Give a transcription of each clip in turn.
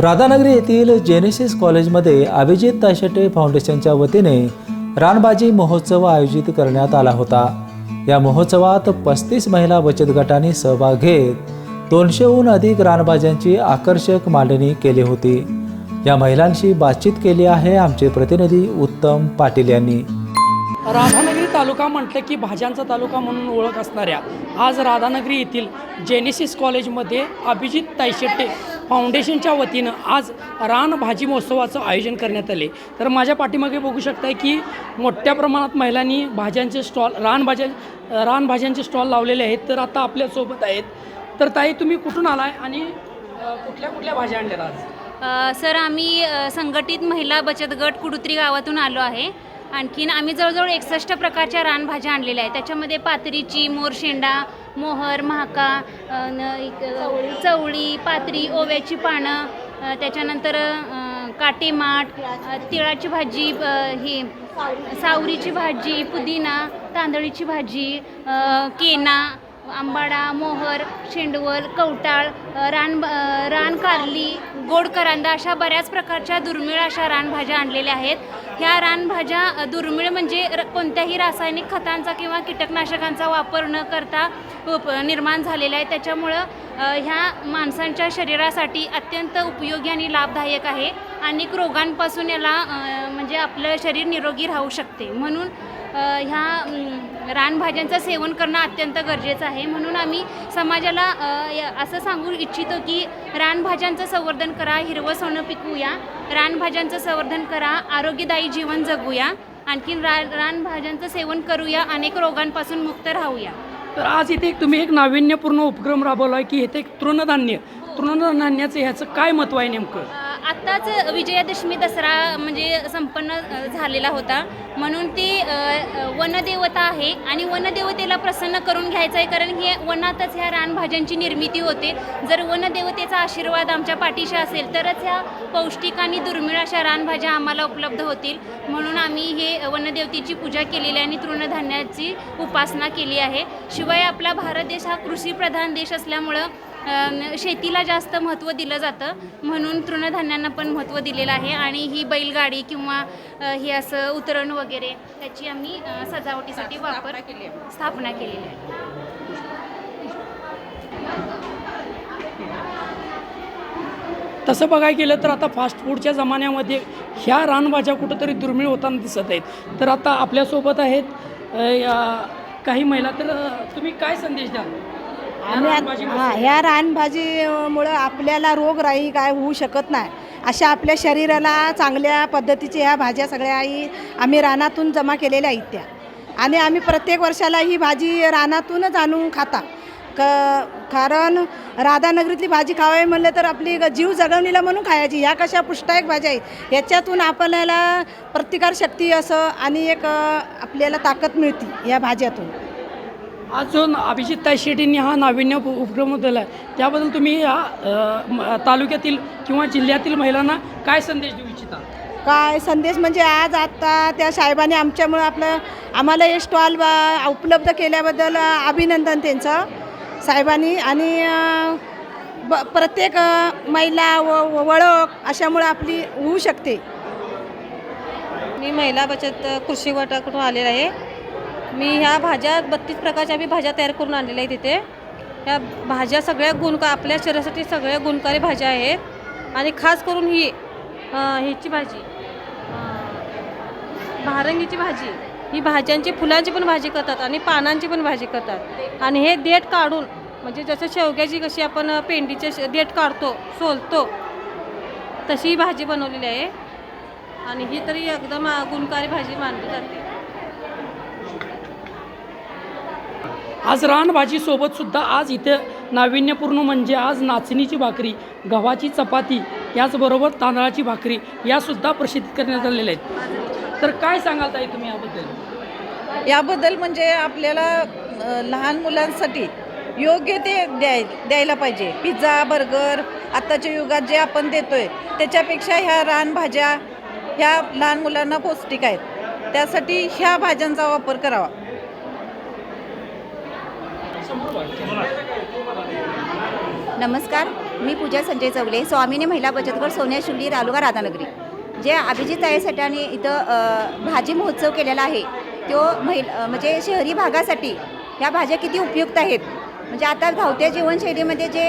राधानगरी येथील जेनेसिस कॉलेजमध्ये अभिजित ताशटे फाउंडेशनच्या वतीने रानबाजी महोत्सव आयोजित करण्यात आला होता. या महोत्सवात पस्तीस महिला बचत गटांनी सहभाग घेत दोनशेहून अधिक रानबाज्यांची आकर्षक मांडणी केली होती. या महिलांशी बातचीत केली आहे आमचे प्रतिनिधी उत्तम पाटील यांनी. राधानगरी तालुका म्हटलं की भाज्यांचा तालुका म्हणून ओळख असणाऱ्या आज राधानगरी येथील जेनेसिस कॉलेजमध्ये अभिजित तायशेट्टे फाउंडेशनच्या वतीनं आज रान भाजी महोत्सवाचं आयोजन करण्यात आले. तर माझ्या पाठीमागे बघू शकताय की मोठ्या प्रमाणात महिलांनी भाज्यांचे स्टॉल रानभाज्या रानभाज्यांचे स्टॉल लावलेले आहेत. तर आता आपल्यासोबत आहेत. तर ताई तुम्ही कुठून आलाय आणि कुठल्या कुठल्या भाज्या आणल्या आज? सर आम्ही संघटित महिला बचत गट कुडुत्री गावातून आलो आहे. आणखीन आम्ही जवळजवळ एकसष्ट प्रकारच्या रानभाज्या आणलेल्या आहेत. त्याच्यामध्ये पातरीची मोरशेंडा मोहर महाका चवळी. पातरी ओव्याची पानं त्याच्यानंतर काटेमाठ तिळाची. भाजी ही सावरीची. भाजी पुदिना तांदळीची भाजी केना आंबाडा मोहर शेंडवल कवटाळ रान रानकारली गोडकरांदा गोड करांदा अशा बऱ्याच प्रकारच्या दुर्मिळ अशा रानभाज्या आणलेल्या आहेत. ह्या रानभाज्या दुर्मिळ म्हणजे र कोणत्याही रासायनिक खतांचा किंवा कीटकनाशकांचा वापर न करता उप निर्माण झालेल्या आहे. त्याच्यामुळं ह्या माणसांच्या शरीरासाठी अत्यंत उपयोगी आणि लाभदायक आहे. अनेक रोगांपासून याला म्हणजे आपलं शरीर निरोगी राहू शकते. म्हणून ह्या रानभाज्यांचं सेवन करणं अत्यंत गरजेचं आहे. म्हणून आम्ही समाजाला य- असं सांगू इच्छितो की रानभाज्यांचं संवर्धन करा हिरवं सोनं पिकवूया. रानभाज्यांचं संवर्धन करा आरोग्यदायी जीवन जगूया. आणखीन रा रानभाज्यांचं सेवन करूया अनेक रोगांपासून मुक्त राहूया. तर आज इथे तुम्ही एक नाविन्यपूर्ण उपक्रम राबवला आहे की इथे एक तृणधान्य तृणधान्याचं ह्याचं काय महत्त्व आहे नेमकं? आत्ताच विजयादशमी दसरा म्हणजे संपन्न झालेला होता. म्हणून ती वनदेवता आहे आणि वनदेवतेला प्रसन्न करून घ्यायचं आहे. कारण हे वनातच ह्या रानभाज्यांची निर्मिती होते. जर वनदेवतेचा आशीर्वाद आमच्या पाठीशी असेल तरच ह्या पौष्टिक आणि दुर्मिळ अशा रानभाज्या आम्हाला उपलब्ध होतील. म्हणून आम्ही हे वनदेवतेची पूजा केलेली आहे आणि तृणधान्याची उपासना केली आहे. शिवाय आपला भारत देश हा कृषीप्रधान देश असल्यामुळं शेतीला जास्त महत्त्व दिलं जातं. म्हणून तृणधान्यांना पण महत्त्व दिलेलं आहे आणि ही बैलगाडी किंवा हे असं उतरण वगैरे त्याची आम्ही सजावटीसाठी वापर स्थापना केलेली आहे. तसं बघायला गेलं तर आता फास्ट फूडच्या जमान्यामध्ये ह्या रानभाज्या कुठंतरी दुर्मिळ होताना दिसत आहेत. तर आता आपल्यासोबत आहेत काही महिला. तर तुम्ही काय संदेश द्याल? आम्ही? हा ह्या रानभाजीमुळं आपल्याला रोगराई काय होऊ शकत नाही. अशा आपल्या शरीराला चांगल्या पद्धतीच्या ह्या भाज्या सगळ्याही आम्ही रानातून जमा केलेल्या आहेत त्या. आणि आम्ही प्रत्येक वर्षाला ही भाजी रानातूनच आणून खाता. क कारण राधानगरीतली भाजी खावावी म्हणलं तर आपली जीव जगवणीला म्हणून खायची. ह्या कशा पुष्टायक भाज्या आहेत? याच्यातून आपल्याला प्रतिकारशक्ती असं आणि एक आपल्याला ताकद मिळते या भाज्यातून. आज जो अभिजित ताई शेट्टींनी हा नाविन्य उप- उपक्रम दिला आहे त्याबद्दल तुम्ही या तालुक्यातील किंवा जिल्ह्यातील महिलांना काय संदेश देऊ इच्छिता? काय संदेश म्हणजे आज आता त्या साहेबांनी आमच्यामुळं आपलं आम्हाला हे स्टॉल बा- उपलब्ध केल्याबद्दल अभिनंदन त्यांचं. साहेबांनी आणि ब प्रत्येक महिला व व- वळख अशामुळं आपली होऊ शकते. मी महिला बचत कृषी गटाकडून आलेला आहे. मी ह्या भाज्या बत्तीस प्रकारच्या मी भाज्या तयार करून आणलेल्या आहेत तिथे ह्या भाज्या सगळ्या गुणका आपल्या शरीरासाठी सगळ्या गुणकारी भाज्या आहेत. आणि खास करून ही ह्याची भाजी भारंगीची भाजी. ही भाज्यांची फुलांची पण भाजी करतात आणि पानांची पण भाजी करतात. आणि हे देठ काढून म्हणजे जसं शेवग्याची कशी आपण पेंडीचे देठ काढतो सोलतो तशी ही भाजी बनवलेली आहे. आणि ही तरी एकदम गुणकारी भाजी मानली जाते. आज रानभाजीसोबतसुद्धा सुद्धा आज इथे नाविन्यपूर्ण म्हणजे आज नाचणीची भाकरी गव्हाची चपाती याचबरोबर तांदळाची भाकरी यासुद्धा प्रसिद्ध करण्यात आलेल्या आहेत. तर काय सांगाल ताई तुम्ही याबद्दल? याबद्दल म्हणजे आपल्याला लहान मुलांसाठी योग्य ते द्याय द्यायला पाहिजे. पिझ्झा बर्गर आत्ताच्या युगात जे आपण देतोय त्याच्यापेक्षा ह्या रानभाज्या ह्या लहान मुलांना पौष्टिक आहेत. त्यासाठी ह्या भाज्यांचा वापर करावा. नमस्कार मी पूजा संजय चवले स्वामीने महिला बचत गट सोन्या शुल्ली रालुगा राधानगरी. जे अभिजित ताईसाठी इथं भाजी महोत्सव केलेला आहे तो महिला म्हणजे शहरी भागासाठी ह्या भाज्या किती उपयुक्त आहेत? म्हणजे आता धावत्या जीवनशैलीमध्ये जे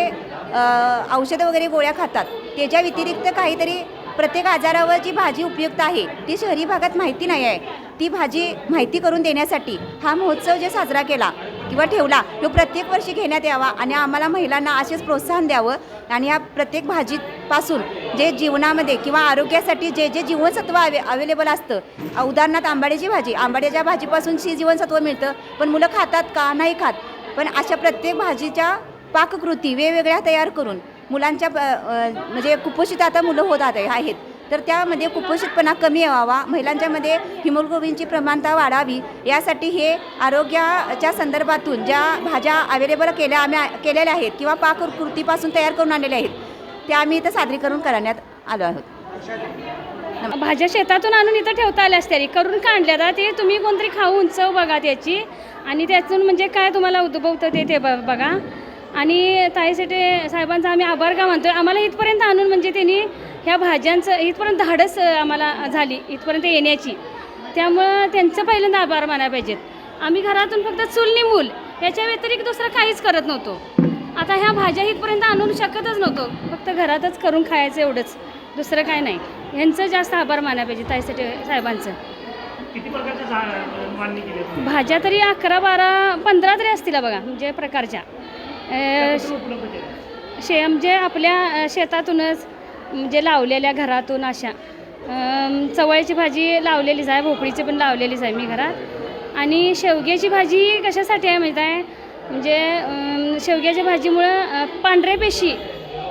औषधं वगैरे गोळ्या खातात त्याच्या व्यतिरिक्त काहीतरी प्रत्येक आजारावर जी भाजी उपयुक्त आहे ती शहरी भागात माहिती नाही आहे. ती भाजी माहिती करून देण्यासाठी हा महोत्सव जे साजरा केला किंवा ठेवला तो प्रत्येक वर्षी घेण्यात यावा आणि आम्हाला महिलांना असेच प्रोत्साहन द्यावं. आणि या प्रत्येक भाजीपासून जे जीवनामध्ये किंवा आरोग्यासाठी जे जे जीवनसत्व अवे अवेलेबल असतं उदाहरणार्थ आंबाड्याची भाजी. आंबाड्याच्या भाजीपासून शी जीवनसत्व मिळतं पण मुलं खातात का? नाही खात. पण अशा प्रत्येक भाजीच्या पाककृती वेगवेगळ्या तयार करून मुलांच्या म्हणजे कुपोषित आता मुलं होत आहेत. तर त्यामध्ये कुपोषितपणा कमी व्हावा महिलांच्यामध्ये हिमोग्लोबिनची प्रमाणता वाढावी यासाठी हे आरोग्याच्या संदर्भातून ज्या भाज्या अवेलेबल केल्या आम्ही केलेल्या आहेत किंवा पाककृतीपासून तयार करून आणलेल्या आहेत त्या आम्ही इथं सादरीकरण करण्यात आलो आहोत. भाज्या शेतातून आणून इथं ठेवता आल्या असत्या करून का आणल्या? ते तुम्ही कोणतरी खाऊन चव बघा त्याची. आणि त्यातून म्हणजे काय तुम्हाला उद्भवतं ते ते ब- बघा. आणि ताईसेटे साहेबांचा आम्ही आभार का मानतो आम्हाला इथपर्यंत आणून म्हणजे त्यांनी ह्या भाज्यांचं इथपर्यंत धाडस आम्हाला झाली इथपर्यंत येण्याची. त्यामुळं त्यांचं पहिल्यांदा आभार मानायला पाहिजेत. आम्ही घरातून फक्त चुलनी मूल याच्या व्यतिरिक्त दुसरं काहीच करत नव्हतो. आता ह्या भाज्या इथपर्यंत आणून शकतच नव्हतो. फक्त घरातच करून खायचं एवढंच दुसरं काय नाही. ह्यांचं जास्त आभार मानायला पाहिजे ताईसाठी साहेबांचं. भाज्या तरी अकरा बारा पंधरा तरी असतील बघा म्हणजे प्रकारच्या. शे म्हणजे आपल्या शेतातूनच म्हणजे लावलेल्या घरातून अशा चवळ्याची भाजी लावलेलीच आहे भोपळीची पण लावलेलीच आहे मी घरात. आणि शेवग्याची भाजी कशासाठी आहे माहीत आहे? म्हणजे शेवग्याच्या भाजीमुळं पांढऱ्या पेशी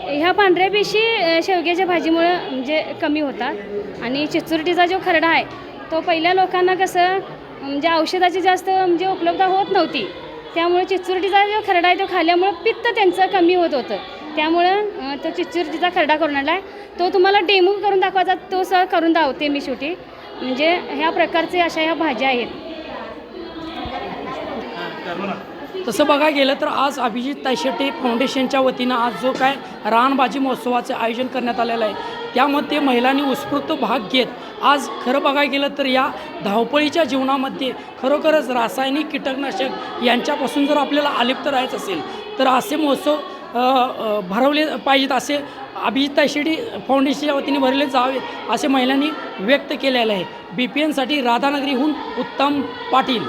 ह्या पांढऱ्या पेशी शेवग्याच्या भाजीमुळं म्हणजे कमी होतात. आणि चिचुरटीचा जो खरडा आहे तो पहिल्या लोकांना कसं म्हणजे औषधाची जास्त म्हणजे उपलब्ध होत नव्हती. त्यामुळे चिचुरटीचा जो खरडा आहे तो खाल्ल्यामुळं पित्त त्यांचं कमी होत होतं. त्यामुळं तो चिचुरटीचा खरडा करून आला आहे? तो तुम्हाला डेमो करून दाखवायचा तो सह करून दावते मी शेवटी. म्हणजे ह्या प्रकारचे अशा ह्या भाज्या आहेत. तसं बघायला गेलं तर आज अभिजित तायशेटे फाउंडेशनच्या वतीनं आज जो काय रानबाजी महोत्सवाचं आयोजन करण्यात आलेलं आहे त्यामध्ये महिलांनी उत्स्फूर्त भाग घेत आज खरं बघायला गेलं तर या धावपळीच्या जीवनामध्ये खरोखरच रासायनिक कीटकनाशक यांच्यापासून जर आपल्याला अलिप्त राहायचं असेल तर असे महोत्सव भरवले पाहिजेत असे अभिजिता शेडी फाउंडेशनच्या वतीने भरले जावेत असे महिलांनी व्यक्त केलेलं आहे. बी पी एनसाठी राधानगरीहून उत्तम पाटील.